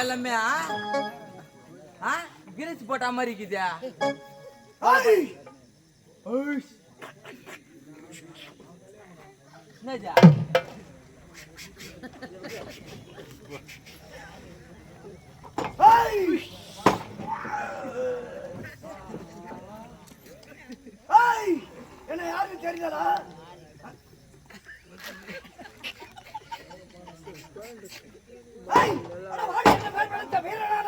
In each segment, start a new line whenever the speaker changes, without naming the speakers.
எல்லாமே ஆ? கிரிச்சு போட்ட மாதிரி இருக்குதா! என்னஜா!
என்ன யாருக்கு தெரியலடா ஐய்! அட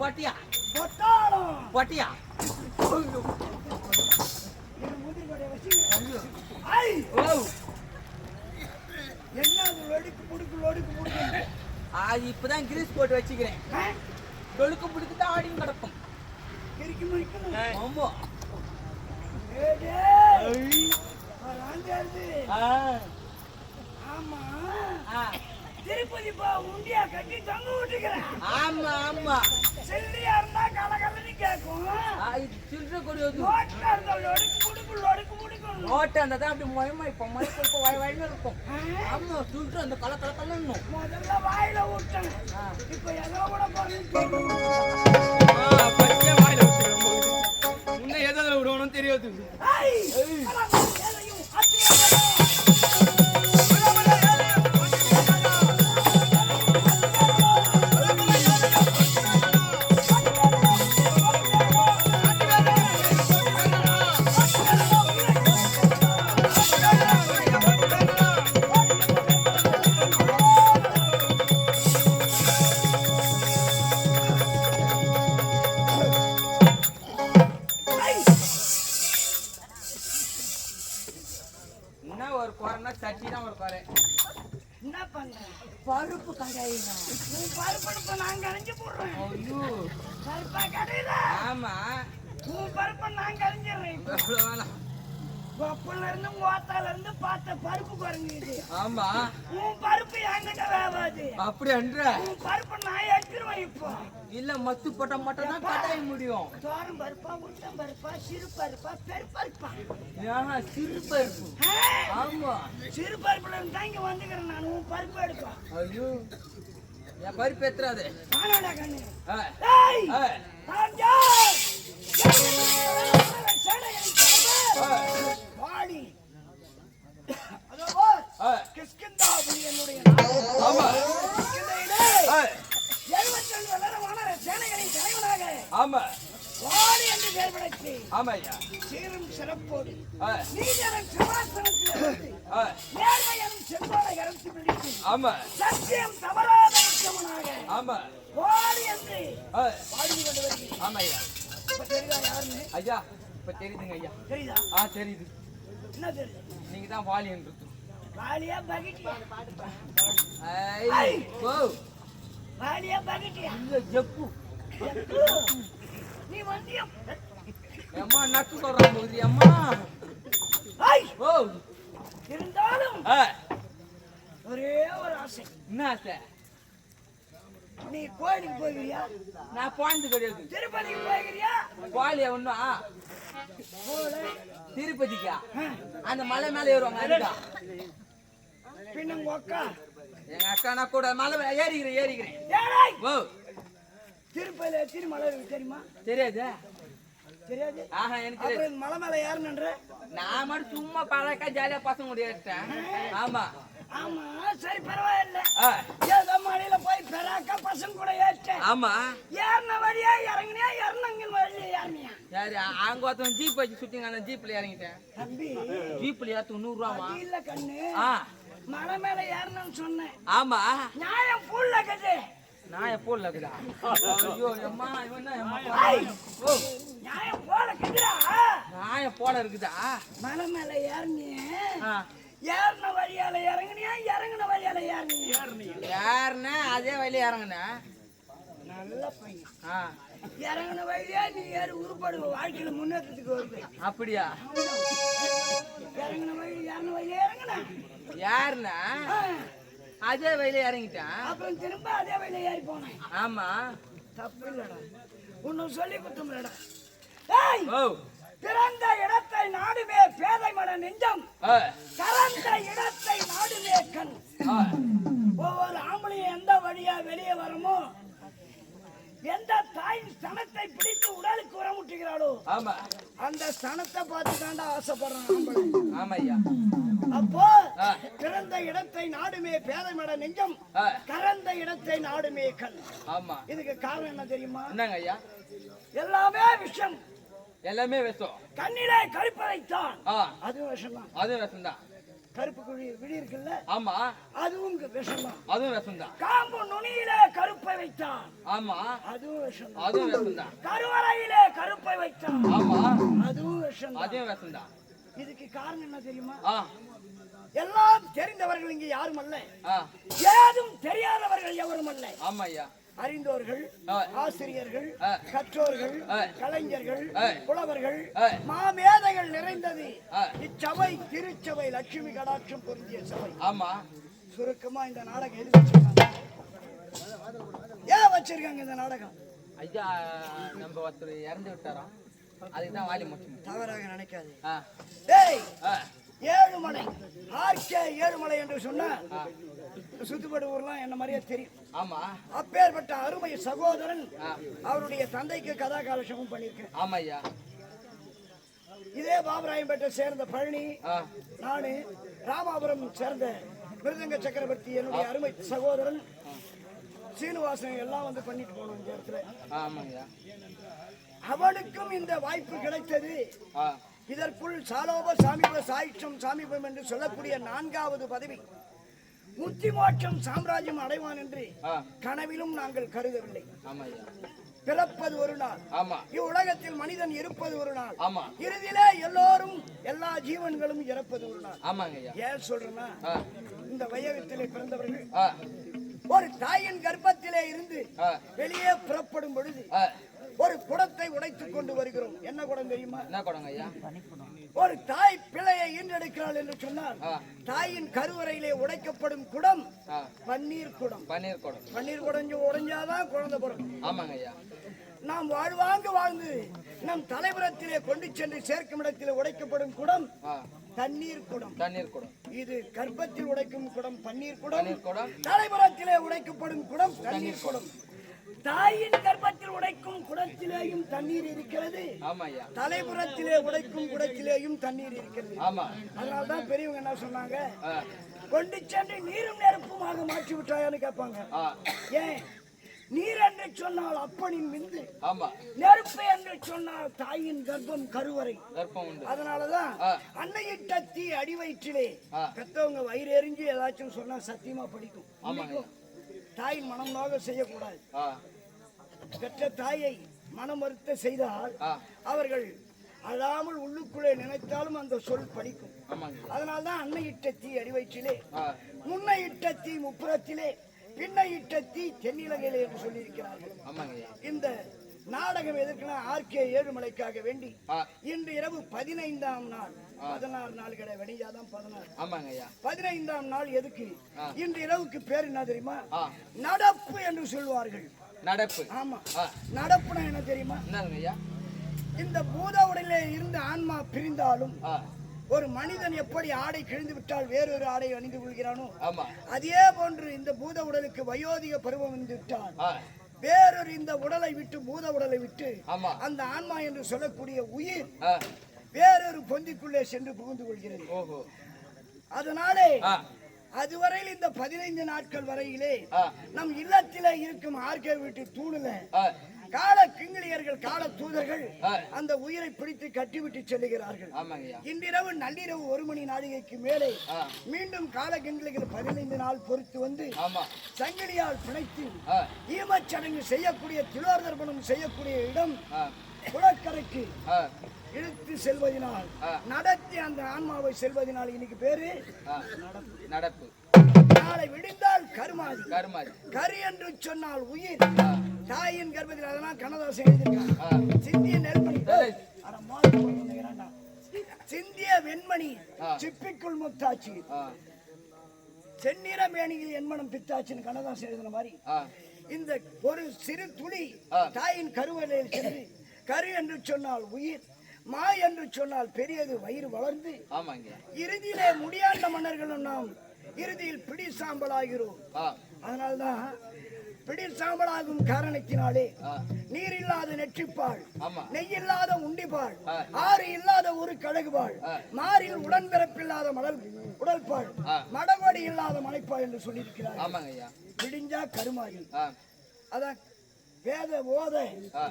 பொட்டியா. பொட்டியா?
என்ன அது வெடிக்கு புடிக்கு லொடிக்கு புடிக்கு?
அது இப்பதான் கிரீஸ் போட்டு வச்சுக்கிறேன்? தொழுக்கு பிடிக்கு தான் ஆடியும் கிடக்கும். ஆமா.
திருப்பதி போ உண்டியா கட்டி தொங்க விட்டுக்கிறேன்.
ஆமா ஆமா.
நோட்டு
அந்த தான் அப்படி மொயமா இப்போ மொய் கொடுக்க வாய் வாய்னு இருக்கும்? ஆமா சில்லறை அந்த கல கல கலன்னு
முதல்ல வாயில விட்டேன்
ஆ.
இப்ப எதோ கூட போறேன்னு
முன்ன எதில் விடணும் தெரியாது. பருப்பு கடையினா
உன் பருப்பெடுப்ப நான் கரைஞ்சு போடுறேன்.
ஐயோ.
பருப்பா கடையில.
ஆமா.
உன் பருப்பை நான் கரைஞ்சிடுறேன் கொப்புல இருந்து மோத்தால இருந்து பார்த்த பருப்பு குறைஞ்சிது
ஆமா.
உன் பருப்பு என்கிட்ட வேவாது
அப்படி அன்ற
உன் பருப்பை நான்
இல்ல மத்து போட்டா மட்டும் தான் கட்டாய முடியும்.
தோரம் பருப்பா உளுத்தம் பருப்பா சிறு பருப்பா பெரு பருப்பா
ஆஹா சிறு பருப்பு? ஆமா.
சிறு பருப்புல இருந்து இங்க வந்துக்கிறேன் நான் உன் பருப்பு எடுப்பேன்
ஐயோ என் பருப்பு எத்துறாது
வாடி. அதோ என்னுடைய
ஆமா. ஆமா.
வாடி என்று பெயர் படைத்து
ஆமா ஐயா
சீரும் சிறப்போடு.
ஆ,
நீதியரன் சிம்மாசனத்தில் இருந்து
ஆ,
நேர்மை எனும் செங்கோலை இறந்து பிடித்து
ஆமா.
சத்தியம் தவறாத
ஆமா.
வாடி என்று வாடி கொண்டு வருகிறேன்.
ஆமா ஐயா
இப்ப தெரியுதா யாருன்னு?
ஐயா இப்ப தெரியுதுங்க ஐயா.
தெரியுதா?
ஆ தெரியுது.
என்ன தெரியுது?
நீங்க தான் வாலி என்று
வாலியா பகிட்டியா?
ஐ ஓ
வாலியா பகிட்டியா?
இல்ல ஜப்பு.
நீ வந்தியம்
அம்மா நக்கு சொல்றான் போகுது அம்மா. ஓ.
இருந்தாலும் ஒரே ஒரு ஆசை.
என்ன ஆசை?
நீ கோயிலுக்கு போகிறியா
நான் போனது கிடையாது.
திருப்பதிக்கு போகிறியா
கோழிய ஒன்றும்
போல.
திருப்பதிக்கா? அந்த மலை மேலே ஏறுவாங்க அதுக்கா?
பின்ன உங்க அக்கா
எங்க அக்கா நான் கூட மலை ஏறிக்கிறேன் ஏறிக்கிறேன். ஓ.
திருப்பதியில எத்தனை மலை இருக்கு தெரியுமா?
தெரியாது?
தெரியாது?
ஆஹா எனக்கு தெரியாது.
அப்புறம் மலை மேல ஏறணுன்ற
நான் மட்டும் சும்மா பழக்கா ஜாலியா பசங்க கூட ஏறிட்டேன். ஆமா.
ஆமா சரி பரவாயில்ல. ஏதோ மலையில போய் பெறாக்கா பசங்க கூட ஏறிட்டேன்.
ஆமா.
ஏறின வழியா இறங்குனியா இறங்குங்க வழியா
யாரு? அங்க ஒருத்தன் ஜீப் வச்சு சுட்டிங்க அந்த ஜீப்ல இறங்கிட்டேன்.
தம்பி.
ஜீப்ல ஏத்து நூறு ரூபாமா
இல்ல கண்ணு. மலை மேல ஏறணும்னு சொன்னேன்.
ஆமா.
நியாயம் பூல்ல கட்டு.
நான் எப்போ இருக்குதா ஐயோ அம்மா இவன்
நியாயம் போல
இருக்குதா?
மலை மேல ஏறினியே
ஆ.
ஏறின வழியால இறங்குனியா? இறங்குன வழியால ஏறினியா?
யாருன்னா அதே வழியில இறங்குனேன்
நல்ல பையன்.
ஆ.
இறங்குன வழியா நீ ஏறி உருப்படுவ. வாழ்க்கையில முன்னேற்றத்துக்கு வருது
அப்படியா?
இறங்குன வழி இறங்குன வழியா இறங்குன.
யாருன்னா அதே வழியில இறங்கிட்டேன்
அப்புறம் திரும்ப அதே வழியில ஏறி போனேன்.
ஆமா.
தப்பு இல்லடா உன்னை சொல்லி குத்தம்லடா. ஏய்!
ஓ.
பிறந்த இடத்தை நாடுமே பேதை மன நெஞ்சம். கலந்த இடத்தை நாடுமே கண். ஒவ்வொரு ஆம்பளையும் எந்த வழியா வெளியே வரமோ எந்த தாயின் ஸ்தனத்தை பிடித்து உடலுக்கு உரமுட்டுகிறாளோ அந்த ஸ்தனத்தை பார்த்து தாண்டா ஆசைப்படுறான் ஆம்பளை.
ஆமா ஐயா
அப்போ. பிறந்த இடத்தை நாடுமே பேதைமட நெஞ்சம்
ஆ,
கலந்த இடத்தை நாடுமே கண்.
ஆமா.
இதுக்கு காரணம் என்ன தெரியுமா?
என்னங்க ஐயா?
எல்லாமே விஷம்.
எல்லாமே விஷம்.
கண்ணிலே கருப்பதைத்தான்
ஆ.
அதுவும் விஷம்தான்
அதுவும் விஷம்தான்.
கருப்பு குழி விழி இருக்குல்ல?
ஆமா.
அதுவும் விஷம்தான்
அதுவும் விஷம்தான்.
காம்பு நுனியிலே கருப்பை வைத்தான்.
ஆமா.
அதுவும் விஷம்தான்
அதுவும் விஷம்தான்.
கருவறையிலே கருப்பை வைத்தான்.
ஆமா.
அதுவும் விஷம்தான்.
அதுவும் விஷம்தான்.
இதுக்கு காரணம் என்ன தெரியுமா? எல்லாம் தெரிந்தவர்கள் இங்கே யாரும் அல்ல. ஏதும் தெரியாதவர்கள் எவரும் அல்ல.
ஆமா ஐயா
அறிந்தோர்கள். ஆசிரியர்கள். கற்றோர்கள். கலைஞர்கள். புலவர்கள். மாமேதைகள் நிறைந்தது. இச்சபை திருச்சபை லட்சுமி கடாட்சம் பொருந்திய சபை.
ஆமா.
சுருக்கமா இந்த நாடகம் எழுதி வச்சிருக்காங்க. ஏன் வச்சிருக்காங்க இந்த நாடகம்?
ஐயா நம்ம ஒருத்தர் இறந்து விட்டாராம். அதுக்கு தான் வாலி முடிச்சு
தவறாக நினைக்காது ஏழுமலை. ஆர்கே ஏழுமலை என்று சொன்னா சுத்துப்படு ஊர்லாம் என்ன மாதிரியே தெரியும்.
ஆமா.
அப்பேற்பட்ட அருமை சகோதரன். அவருடைய தந்தைக்கு கதா காலட்சமும் பண்ணியிருக்கேன்.
ஆமா ஐயா
இதே பாபராயம்பேட்டை சேர்ந்த பழனி நானு ராமாபுரம் சேர்ந்த மிருதங்க சக்கரவர்த்தி என்னுடைய அருமை சகோதரன் சீனிவாசன் எல்லாம் வந்து பண்ணிட்டு போனோம் இந்த இடத்துல. அவனுக்கும் இந்த வாய்ப்பு கிடைத்தது. இதற்குள் சாலோப சாமிப சாயிட்சம் சாமிபம் என்று சொல்லக்கூடிய நான்காவது பதவி. முத்தி மோட்சம் சாம்ராஜ்யம் அடைவான் என்று கனவிலும் நாங்கள் கருதவில்லை. பிறப்பது ஒரு நாள். இவ்வுலகத்தில் மனிதன் இருப்பது ஒரு நாள். இறுதியிலே எல்லோரும் எல்லா ஜீவன்களும் இறப்பது ஒரு நாள். ஏன் சொல்றேன்னா இந்த வையகத்திலே பிறந்தவர்கள் ஒரு தாயின் கர்ப்பத்திலே இருந்து வெளியே புறப்படும் பொழுது ஒரு குடத்தை உடைத்துக் கொண்டு வருகிறோம். என்ன குடம் தெரியுமா?
என்ன கொடுங்க ஐயா?
ஒரு தாய் பிள்ளையை ஈன்றெடுக்கிறாள் என்று சொன்னால். தாயின் கருவறையிலே உடைக்கப்படும் குடம் பன்னீர் குடம்.
பன்னீர் குடம்.
பன்னீர் குடஞ்சு உடைஞ்சாதான் குழந்தை பிறக்கும்.
ஆமாங்க ஐயா.
நாம் வாழ்வாங்கு வாழ்ந்து நம் தலைபுரத்திலே கொண்டு சென்று சேர்க்கும் இடத்திலே உடைக்கப்படும் குடம் தண்ணீர் குடம்.
தண்ணீர் குடம்.
இது கர்ப்பத்தில் உடைக்கும் குடம் பன்னீர் குடம்.
பன்னீர் குடம்.
தலைபுரத்திலே உடைக்கப்படும் குடம் தண்ணீர் குடம். தாயின் கர்ப்பத்தில் உடைக்கும் குடத்திலேயும் தண்ணீர் இருக்கிறது. தலைபுறத்திலே உடைக்கும் குடத்திலேயும் தண்ணீர் இருக்கிறது. அதனால்தான் பெரியவங்க என்ன சொன்னாங்க? கொண்டு சென்று நீரும் நெருப்புமாக மாற்றி விட்டாயான்னு கேட்பாங்க ஏன்? நீர் என்று சொன்னால் அப்பனின் விந்து. நெருப்பு என்று சொன்னால் தாயின் கர்ப்பம் கருவறை. அதனாலதான். அன்னையிட்ட தீ அடி வயிற்றிலே
ஆ.
பெத்தவங்க வயிறு எரிஞ்சு ஏதாச்சும் சொன்னா சத்தியமா படிக்கும். தாயின் மனம் நோக செய்யக்கூடாது பெற்ற தாயை மனம் மறுத்த செய்தால் அவர்கள் அழாமல் உள்ளுக்குள்ளே நினைத்தாலும் அந்த சொல் படிக்கும். அதனால்தான் அன்னை இட்ட தீ அடி வயிற்றிலே
ஆ.
முன்னை இட்ட தீ முப்புறத்திலே பின்னை இட்ட தீ தென்னிலங்கையிலே என்று சொல்லியிருக்கிறார்கள். இந்த நாடகம் எதற்குனா ஆர்கே ஏழுமலைக்காக வேண்டி இன்று இரவு பதினைந்தாம் நாள் பதினாறு நாள் கிடையாது வெடிஞ்சாதான் பதினாறு.
ஆமாங்க ஐயா.
பதினைந்தாம் நாள் எதுக்கு? இன்று இரவுக்கு பேர் என்ன தெரியுமா. நடப்பு என்று சொல்வார்கள்.
நடப்பு.
ஆமா. நடப்புனா என்ன தெரியுமா?
என்னங்க ஐயா?
இந்த பூத உடலிலே இருந்து ஆன்மா பிரிந்தாலும் ஒரு மனிதன் எப்படி ஆடை கிழிந்து விட்டால் வேறொரு ஆடை அணிந்து கொள்கிறானோ அதே போன்று இந்த பூத உடலுக்கு வயோதிக பருவம் வந்து விட்டால் வேறொரு இந்த உடலை விட்டு பூத உடலை விட்டு அந்த ஆன்மா என்று சொல்லக்கூடிய உயிர் வேறொரு பொந்திக்குள்ளே சென்று புகுந்து கொள்கிறது.
ஓஹோ.
அதனாலே அதுவரையில் இந்த பதினைந்து நாட்கள் வரையிலே நம் இல்லத்திலே இருக்கும் ஆர்கே வீட்டு தூணுல கால கிங்கிலியர்கள் கால தூதர்கள். அந்த உயிரை பிடித்து கட்டிவிட்டு செல்லுகிறார்கள். இன்றிரவு நள்ளிரவு ஒரு மணி நாழிகைக்கு மேலே. மீண்டும் கால கிங்கிலிகள் பதினைந்து நாள் பொறுத்து வந்து சங்கிலியால் பிணைத்து ஈமச்சடங்கு செய்யக்கூடிய திலோதர்பணம் செய்யக்கூடிய இடம் குளக்கரைக்கு இழுத்து செல்வதனால். நடத்தி அந்த ஆன்மாவை செல்வதனால் இன்னைக்கு பேரு.
நடப்பு.
நாளை விடிந்தால் கருமாதி.
கருமாதி.
கரு என்று சொன்னால் உயிர். தாயின் கர்ப்பத்தில் அதெல்லாம் கண்ணதாசன் எழுதியிருக்கான்
ஆ,
சிந்திய நெல்மணி. சிந்திய வெண்மணி. சிப்பிக்குள் முத்தாச்சி. செந்நிற மேனியில் என்மனம் பித்தாச்சின்னு கண்ணதாசன் எழுதின மாதிரி. இந்த ஒரு சிறு துளி. தாயின் கருவலையில் சென்று கரு என்று சொன்னால் உயிர். மா என்று சொன்னால் பெரியது வயிறு வளர்ந்து இறுதியிலே முடியாண்ட மன்னர்களும் நாம் இறுதியில் பிடி சாம்பலாகிறோம்.
ஆ,
அதனால்தான் பிடி சாம்பலாகும் காரணத்தினாலே நீர் இல்லாத நெற்றிப்பால்
ஆமா.
நெய் இல்லாத உண்டிப்பால்
ஆ.
ஆறு இல்லாத ஒரு கழுகுபால்
ஆ.
மாறில் உடன்பிறப்பில்லாத மடல் உடல்பால்
ஆ.
மடவடி இல்லாத மலைப்பால் என்று சொல்லியிருக்கிறார் கருமாறி.
ஆ,
அதான் வேத ஓத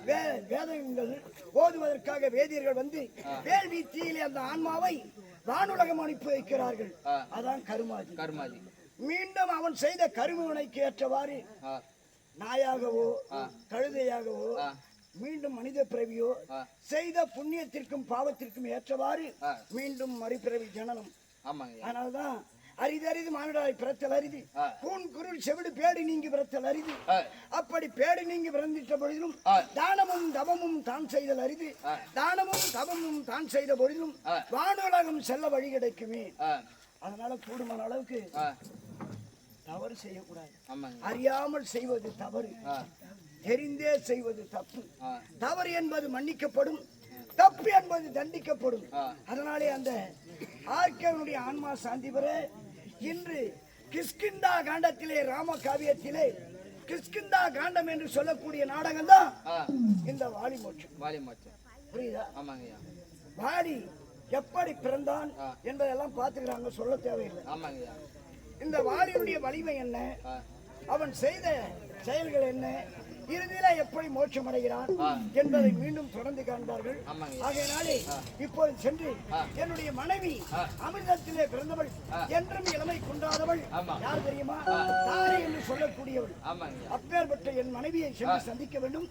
வேதங்கள் ஓதுவதற்காக வேதியர்கள் வந்து வேள்வி தீயிலே அந்த ஆன்மாவை வானுலகம் அனுப்பி வைக்கிறார்கள். அதான் கருமாதி
கருமாதி
மீண்டும் அவன் செய்த கருமவினைக்கு ஏற்றவாறு நாயாகவோ கழுதையாகவோ. மீண்டும் மனித பிறவியோ. செய்த புண்ணியத்திற்கும் பாவத்திற்கும் ஏற்றவாறு. மீண்டும் மறுபிறவி ஜனனம். அதனால்தான் அரிது அரிது மானிடாய் பிறத்தல் அரிது. கூன் குருள் செவிடு பேடு நீங்கி பிறத்தல் அரிது. அப்படி பேடு நீங்கி பிறந்திட்ட பொழுதிலும். தானமும் தவமும் தான் செய்தல் அரிது. தானமும் தவமும் தான் செய்த பொழுதிலும். வானுலகம் செல்ல வழி கிடைக்குமே. அதனால கூடுமான அளவுக்கு தவறு செய்யக்கூடாது. அறியாமல் செய்வது தவறு. தெரிந்தே செய்வது தப்பு. தவறு என்பது மன்னிக்கப்படும். தப்பு என்பது தண்டிக்கப்படும். அதனாலே அந்த ஆர்கவனுடைய ஆன்மா சாந்தி பெற இன்று கிஷ்கிந்தா காண்டத்திலே ராம காவியத்திலே கிஷ்கிந்தா காண்டம் என்று சொல்லக்கூடிய நாடகம் தான் இந்த வாலி மோட்சம்
வாலி மாற்றம்
புரியுதா?
ஆமாங்க ஐயா
வாலி எப்படி பிறந்தான். என்பதெல்லாம் பார்த்துக்கிறாங்க சொல்ல தேவையில்லை.
ஆமாங்க ஐயா
இந்த வாலியுடைய வலிமை என்ன? அவன் செய்த செயல்கள் என்ன? இறுதியில எப்படி மோட்சம் அடைகிறான். என்பதை மீண்டும் தொடர்ந்து காண்பார்கள். ஆகையினாலே இப்போது சென்று. என்னுடைய மனைவி. அமிர்தத்திலே பிறந்தவள். என்றும் இளமை கொண்டாதவள். யார் தெரியுமா தாரை என்று சொல்லக்கூடியவள் அப்பேற்பட்ட என் மனைவியை சென்று சந்திக்க வேண்டும்